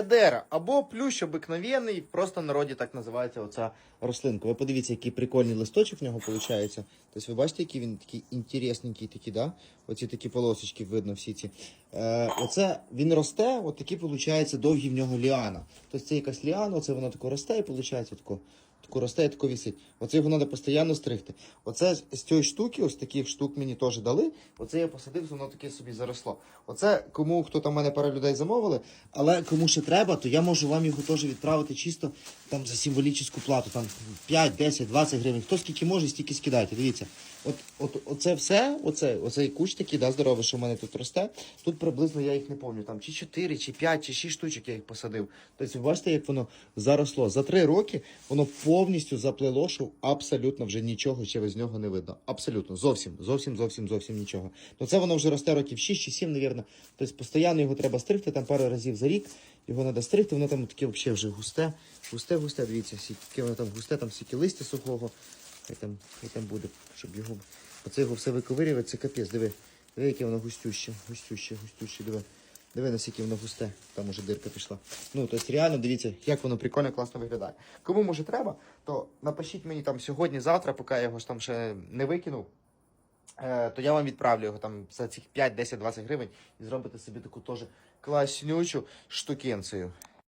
Дера або плющ обикновений, просто в народі так називається оця рослинка. Ви подивіться, який прикольний листочок в нього виходить. Тобто ви бачите, який він такий інтересненький, такий, да? Оці такі полосочки видно всі ці. Е, оце він росте, от такі виходить довгі в нього ліана. Тобто це якась ліана, оце воно тако росте і виходить тако. Тако росте і тако висить. Оце його треба постійно стригти. Оце з- цієї штуки, ось таких штук мені теж дали. Оце я посадив, воно таке собі заросло. Оце кому хто там мене пара людей замовили, але кому ще треба, то я можу вам його теж відправити чисто там за символічну плату. Там 5, 10, 20 гривень. Хто скільки може, стільки скидайте. Дивіться. От, от оце все, оце, оцей кущ такий, да, здоровий, що в мене тут росте. Тут приблизно я їх не пам'ятаю. Там чи 4, чи 5, чи 6 штучок я їх посадив. Тобто, ви бачите, як воно заросло. За 3 роки воно повністю заплело, що абсолютно вже нічого ще з нього не видно. Абсолютно, зовсім, зовсім, зовсім, зовсім нічого. Ну це воно вже росте років 6 чи 7, навірно. Тобто постійно його треба стригти, там пару разів за рік. Його треба стригти, воно там таке взагалі вже густе, густе, густе. Дивіться, скільки воно там густе, там стільки листя сухого. Хай там, хай там буде, щоб його. Оце його все виковирювати, це капець. Диви. Диви, яке воно густюще, густюще, густюще, диви. Диви, наскільки воно густе. Там уже дирка пішла. Ну, тобто реально дивіться, як воно прикольно, класно виглядає. Кому може треба, то напишіть мені там сьогодні, завтра, поки я його ж там ще не викинув. Е, то я вам відправлю його там за цих 5, 10, 20 гривень і зробите собі таку теж класнючу штукенцію.